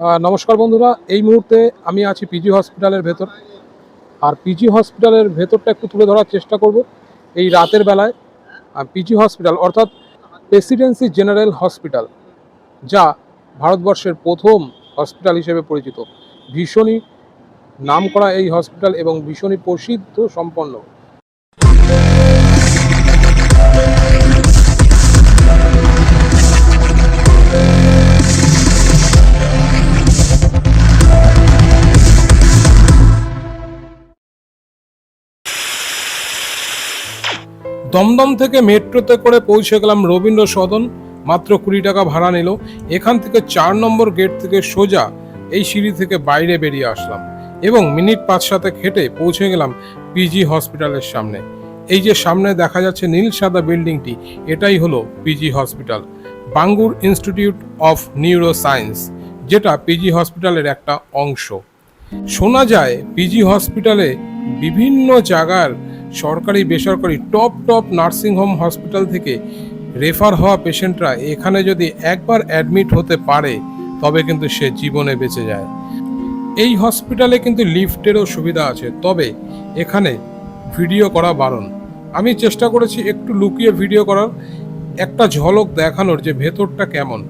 নমস্কার বন্ধুরা, এই মুহূর্তে আমি আছি পিজি হসপিটালের ভেতর। আর পিজি হসপিটালের ভেতরটা একটু তুলে ধরার চেষ্টা করব। এই রাতের বেলায় পিজি হসপিটাল অর্থাৎ প্রেসিডেন্সি জেনারেল হসপিটাল যা ভারতবর্ষের প্রথম হসপিটাল হিসেবে পরিচিত। ভীষণই নামকরা এই হসপিটাল এবং ভীষণই প্রসিদ্ধ সম্পন্ন। দমদম থেকে মেট্রোতে করে পৌঁছে গেলাম রবীন্দ্র সদন। মাত্র কুড়ি টাকা ভাড়া নিল। এখান থেকে চার নম্বর গেট থেকে সোজা এই সিঁড়ি থেকে বাইরে বেরিয়ে আসলাম এবং মিনিট পাঁচ সাথে খেটে পৌঁছে গেলাম পিজি হসপিটালের সামনে। এই যে সামনে দেখা যাচ্ছে নীল সাদা বিল্ডিংটি, এটাই হলো PG hospital, Bangur Institute of Neuro Science যেটা পিজি হসপিটালের একটা অংশ। শোনা যায় পিজি হসপিটালে বিভিন্ন জায়গার সরকারি বেসরকারি top top nursing home hospital থেকে রেফার হওয়া পেশেন্টরা এখানে যদি একবার অ্যাডমিট হতে পারে, তবে কিন্তু সে জীবনে বেঁচে যায়। এই হসপিটালে কিন্তু লিফটেরও সুবিধা আছে, তবে এখানে ভিডিও করা বারণ। আমি চেষ্টা করেছি একটু লুকিয়ে ভিডিও করার, একটা ঝলক দেখানোর যে ভেতরটা কেমন।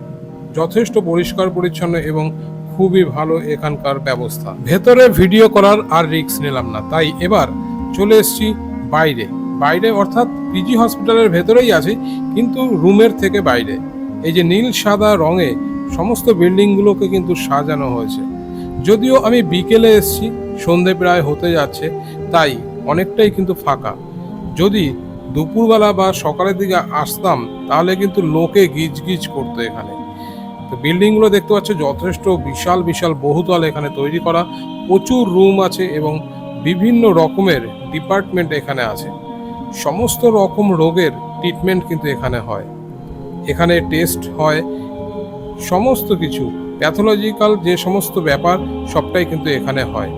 যথেষ্ট পরিষ্কার, পরিচ্ছন্ন এবং খুবই ভালো এখানকার ব্যবস্থা। ভেতরে ভিডিও করার আর রিস্ক নিলাম না। তাই এবার চলে এসেছি বাইরে। বাইরে অর্থাৎ পিজি হসপিটালের ভেতরেই আছে, কিন্তু রুমের থেকে বাইরে। এই যে নীল সাদা রঙে সমস্ত বিল্ডিংগুলোকে কিন্তু সাজানো হয়েছে। যদিও আমি বিকেলে এসেছি, সন্ধে প্রায় হতে যাচ্ছে, তাই অনেকটাই কিন্তু ফাঁকা। যদি দুপুরবেলা বা সকালের দিকে আসতাম, তাহলে কিন্তু লোকে গিজগিজ করতো এখানে। তো বিল্ডিংগুলো দেখতে পাচ্ছ, যথেষ্ট বিশাল বিশাল বহুতল এখানে তৈরি করা। প্রচুর রুম আছে এবং বিভিন্ন রকমের ডিপার্টমেন্ট এখানে আছে। সমস্ত রকম রোগের ট্রিটমেন্ট কিন্তু এখানে হয়। এখানে টেস্ট হয়। সমস্ত কিছু প্যাথোলজিক্যাল যে সমস্ত ব্যাপার, সবটাই কিন্তু এখানে হয়।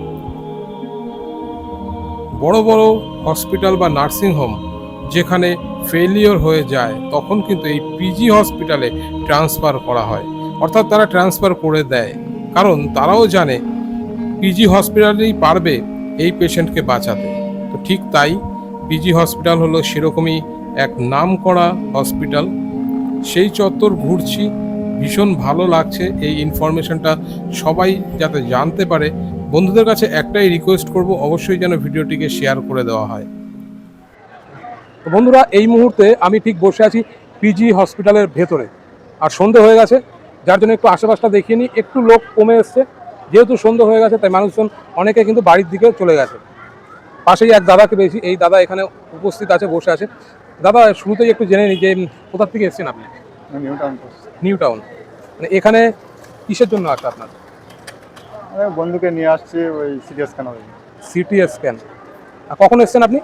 বড় বড় হসপিটাল বা নার্সিং হোম যেখানে ফেলিওর হয়ে যায়, তখন কিন্তু এই পিজি হসপিটালে ট্রান্সফার করা হয়। অর্থাৎ তারা ট্রান্সফার করে দেয়। কারণ তারাও জানে পিজি হসপিটালেই পারবে এই পেশেন্টকে বাঁচাতে। তো ঠিক তাই পিজি হসপিটাল হলো সেরকমই এক নাম করা হসপিটাল সেই চত্বর ঘুরছি, ভীষণ ভালো লাগছে এই ইনফরমেশনটা সবাই যাতে জানতে পারে, বন্ধুদের কাছে একটাই রিকোয়েস্ট করব, অবশ্যই যেন ভিডিওটিকে শেয়ার করে দেওয়া হয়। তো বন্ধুরা, এই মুহূর্তে আমি ঠিক বসে আছি পিজি হসপিটালের ভেতরে। আর সন্ধে হয়ে গেছে, যার জন্য একটু আশেপাশটা দেখিয়ে নিই, একটু লোক কমে এসছে। যেহেতু সন্ধে হয়ে গেছে তাই মানুষজন অনেকে কিন্তু বাড়ির দিকে চলে গেছে। পাশেই এক দাদাকে পেয়েছি এই দাদা এখানে উপস্থিত আছে বসে আছে। দাদা শুরুতেই একটু জেনে নিই যে কোথার থেকে এসেছেন আপনি? New Town New Town. মানে এখানে কিসের জন্য আছে আপনার? বন্ধুকে নিয়ে আসছি ওই সিটি স্ক্যান সিটি স্ক্যান। কখন এসেছেন আপনি?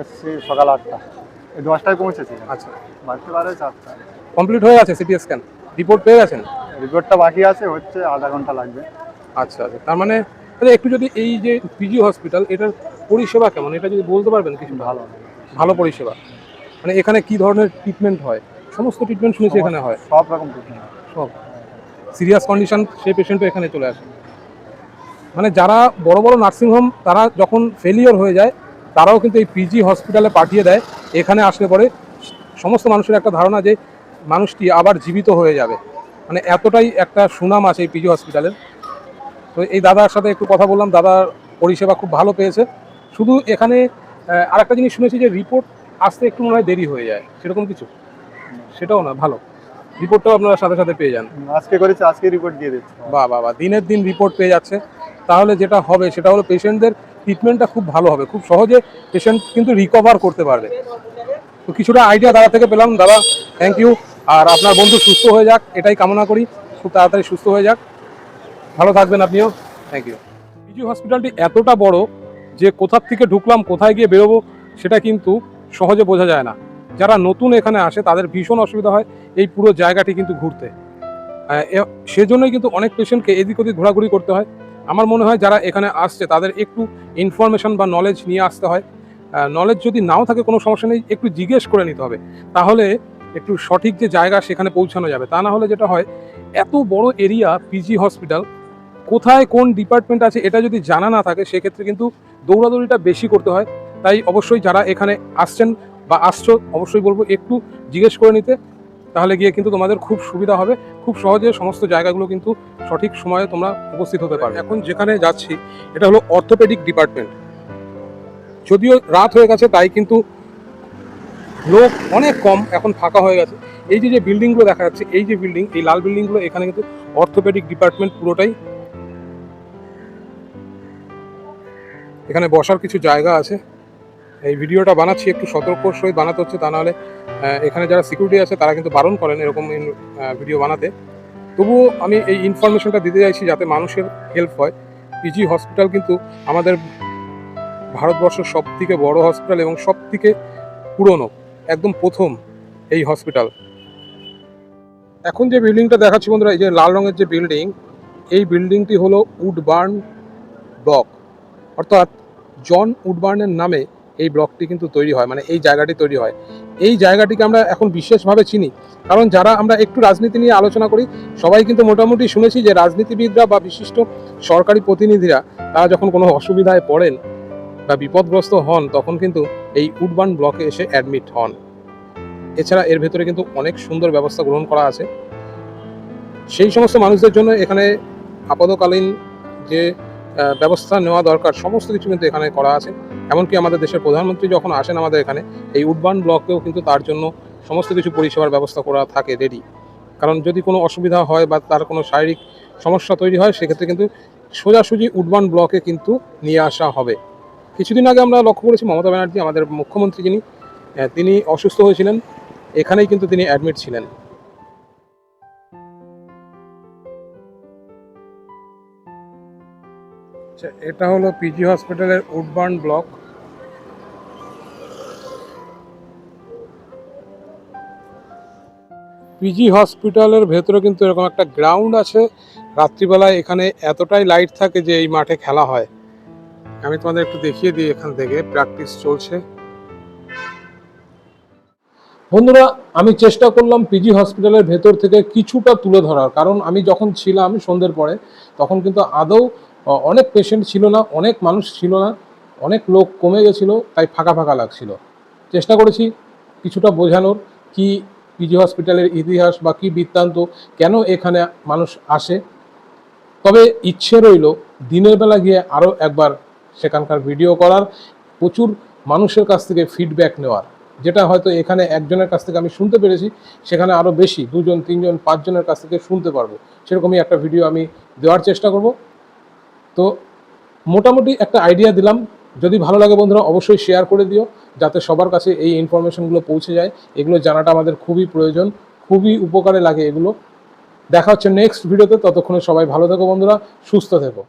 এসছি সকাল আটটা। দশটায় পৌঁছেছি। আচ্ছা। বাড়তে পারে চারটা কমপ্লিট হয়ে গেছে সিটি স্ক্যান? রিপোর্ট পেয়ে গেছেন? রিপোর্টটা বাকি আছে হচ্ছে আধা ঘণ্টা লাগবে। আচ্ছা আচ্ছা। তার মানে তাহলে একটু যদি এই যে পিজি হসপিটাল এটার পরিষেবা কেমন? এটা যদি বলতে পারবেন কিছু? ভালো। ভালো পরিষেবা। মানে এখানে কি ধরনের ট্রিটমেন্ট হয়? সমস্ত ট্রিটমেন্ট শুনেছি এখানে হয়। সব রকম ট্রিটমেন্ট সব। সিরিয়াস কন্ডিশন সেই পেশেন্টও এখানে চলে আসে। মানে যারা বড় বড় নার্সিংহোম তারা যখন ফেলিওর হয়ে যায় তারাও কিন্তু এই পিজি হসপিটালে পাঠিয়ে দেয়। এখানে আসলে পরে সমস্ত মানুষের একটা ধারণা যে মানুষটি আবার জীবিত হয়ে যাবে। মানে এতটাই একটা সুনাম আছে এই পিজি হসপিটালের তো এই দাদার সাথে একটু কথা বললাম দাদার পরিষেবা খুব ভালো পেয়েছে। শুধু এখানে আর একটা জিনিস শুনেছি যে রিপোর্ট আসতে একটু মনে হয় দেরি হয়ে যায়। সেরকম কিছু? সেটাও না ভালো। রিপোর্টটাও আপনারা সাথে সাথে পেয়ে যান। আজকে করেছি আজকে রিপোর্ট দিয়ে দিচ্ছি। বা বা বা দিনের দিন রিপোর্ট পেয়ে যাচ্ছে। তাহলে যেটা হবে সেটা হলো পেশেন্টদের ট্রিটমেন্টটা খুব ভালো হবে। খুব সহজে পেশেন্ট কিন্তু রিকভার করতে পারবে। তো কিছুটা আইডিয়া দাদা থেকে পেলাম। দাদা থ্যাংক ইউ আর আপনার বন্ধু সুস্থ হয়ে যাক এটাই কামনা করি। খুব তাড়াতাড়ি সুস্থ হয়ে যাক। ভালো থাকবেন আপনিও। থ্যাংক ইউ পিজি হসপিটালটি এতটা বড় যে কোথার থেকে ঢুকলাম কোথায় গিয়ে বেরোবো সেটা কিন্তু সহজে বোঝা যায় না। যারা নতুন এখানে আসে তাদের ভীষণ অসুবিধা হয় এই পুরো জায়গাটি কিন্তু ঘুরতে। সেজন্যই কিন্তু অনেক পেশেন্টকে এদিক ওদিক ঘোরাঘুরি করতে হয়। আমার মনে হয় যারা এখানে আসছে তাদের একটু ইনফরমেশন বা নলেজ নিয়ে আসতে হয়। নলেজ যদি নাও থাকে কোনো সমস্যা নেই একটু জিজ্ঞেস করে নিতে হবে। তাহলে একটু সঠিক যে জায়গা সেখানে পৌঁছানো যাবে। তা না হলে যেটা হয়, এত বড় এরিয়া পিজি হসপিটাল কোথায় কোন ডিপার্টমেন্ট আছে এটা যদি জানা না থাকে, সেক্ষেত্রে কিন্তু দৌড়াদৌড়িটা বেশি করতে হয়। তাই অবশ্যই যারা এখানে আসছেন বা আসছো, অবশ্যই বলব একটু জিজ্ঞেস করে নিতে, তাহলে গিয়ে কিন্তু তোমাদের খুব সুবিধা হবে। খুব সহজে সমস্ত জায়গাগুলো কিন্তু সঠিক সময়ে তোমরা উপস্থিত হতে পারবে। এখন যেখানে যাচ্ছি, এটা হলো অর্থোপেডিক ডিপার্টমেন্ট যদিও রাত হয়ে গেছে, তাই কিন্তু লোক অনেক কম এখন ফাঁকা হয়ে গেছে। এই যে যে বিল্ডিংগুলো দেখা যাচ্ছে, এই যে বিল্ডিং, এই লাল বিল্ডিংগুলো, এখানে কিন্তু অর্থোপেডিক ডিপার্টমেন্ট পুরোটাই। এখানে বসার কিছু জায়গা আছে। এই ভিডিওটা বানাচ্ছি, একটু সতর্কর সহিত বানাতে হচ্ছে, তা নাহলে এখানে যারা সিকিউরিটি আছে, তারা কিন্তু বারণ করেন এরকম ভিডিও বানাতে। তবুও আমি এই ইনফরমেশনটা দিতে চাইছি যাতে মানুষের হেল্প হয়। পিজি হসপিটাল কিন্তু আমাদের ভারতবর্ষের সব থেকে বড় হসপিটাল এবং সব থেকে পুরনো। একদম প্রথম এই হসপিটাল এখন যে বিল্ডিংটা দেখাচ্ছি বন্ধুরা, এই যে লাল রঙের যে বিল্ডিং এই বিল্ডিংটি হলো উডবার্ন ব্লক। অর্থাৎ জন উডবার্নের নামে এই ব্লকটি কিন্তু তৈরি হয় মানে এই জায়গাটি তৈরি হয়। এই জায়গাটিকে আমরা এখন বিশেষভাবে চিনি, কারণ যারা আমরা একটু রাজনীতি নিয়ে আলোচনা করি, সবাই কিন্তু মোটামুটি শুনেছি যে রাজনীতিবিদরা বা বিশিষ্ট সরকারি প্রতিনিধিরা, তারা যখন কোনো অসুবিধায় পড়েন বা বিপদগ্রস্ত হন, তখন কিন্তু এই উডবার্ন ব্লকে এসে অ্যাডমিট হন। এছাড়া এর ভেতরে কিন্তু অনেক সুন্দর ব্যবস্থা গ্রহণ করা আছে। সেই সমস্ত মানুষদের জন্য এখানে আপাতকালীন যে ব্যবস্থা নেওয়া দরকার, সমস্ত কিছু কিন্তু এখানে করা আছে। এমনকি আমাদের দেশের প্রধানমন্ত্রী যখন আসেন আমাদের এখানে, এই উডবার্ন ব্লকেও কিন্তু তার জন্য সমস্ত কিছু পরিষেবার ব্যবস্থা করা থাকে রেডি কারণ যদি কোনো অসুবিধা হয় বা তার কোনো শারীরিক সমস্যা তৈরি হয়, সেক্ষেত্রে কিন্তু সোজাসুজি উডবার্ন ব্লকে কিন্তু নিয়ে আসা হবে। কিছুদিন আগে আমরা লক্ষ্য করেছি মমতা ব্যানার্জি আমাদের মুখ্যমন্ত্রী যিনি তিনি অসুস্থ হয়েছিলেন। এখানেই কিন্তু তিনি অ্যাডমিট ছিলেন। আচ্ছা এটা হলো পিজি হসপিটালের উডবার্ন ব্লক পিজি হসপিটালের ভেতরে কিন্তু এরকম একটা গ্রাউন্ড আছে। রাত্রিবেলায় এখানে এতটাই লাইট থাকে যে এই মাঠে খেলা হয়। আমি তোমাদের একটু দেখিয়ে দিই এখান থেকে। প্র্যাকটিস চলছে। বন্ধুরা, আমি চেষ্টা করলাম পিজি হসপিটালের ভেতর থেকে কিছুটা তুলে ধরার। কারণ আমি যখন ছিলাম সন্ধ্যের পরে, তখন কিন্তু আদৌ অনেক পেশেন্ট ছিল না, অনেক মানুষ ছিল না, অনেক লোক কমে গেছিল, তাই ফাঁকা ফাঁকা লাগছিল। চেষ্টা করেছি কিছুটা বোঝানোর কি পিজি হসপিটালের ইতিহাস বা কি বৃত্তান্ত, কেন এখানে মানুষ আসে। তবে ইচ্ছে রইল দিনের বেলা গিয়ে আরও একবার সেখানকার ভিডিও করার, প্রচুর মানুষের কাছ থেকে ফিডব্যাক নেওয়ার। যেটা হয়তো এখানে একজনের কাছ থেকে আমি শুনতে পেরেছি, সেখানে আরও বেশি, দুজন, তিনজন, পাঁচজনের কাছ থেকে শুনতে পারব। সেরকমই একটা ভিডিও আমি দেওয়ার চেষ্টা করব। তো মোটামুটি একটা আইডিয়া দিলাম। যদি ভালো লাগে বন্ধুরা, অবশ্যই শেয়ার করে দিও, যাতে সবার কাছে এই ইনফরমেশনগুলো পৌঁছে যায়। এগুলো জানাটা আমাদের খুবই প্রয়োজন, খুবই উপকারে লাগে এগুলো। দেখা হচ্ছে নেক্সট ভিডিওতে ততক্ষণে সবাই ভালো থেকো বন্ধুরা, সুস্থ থেকো।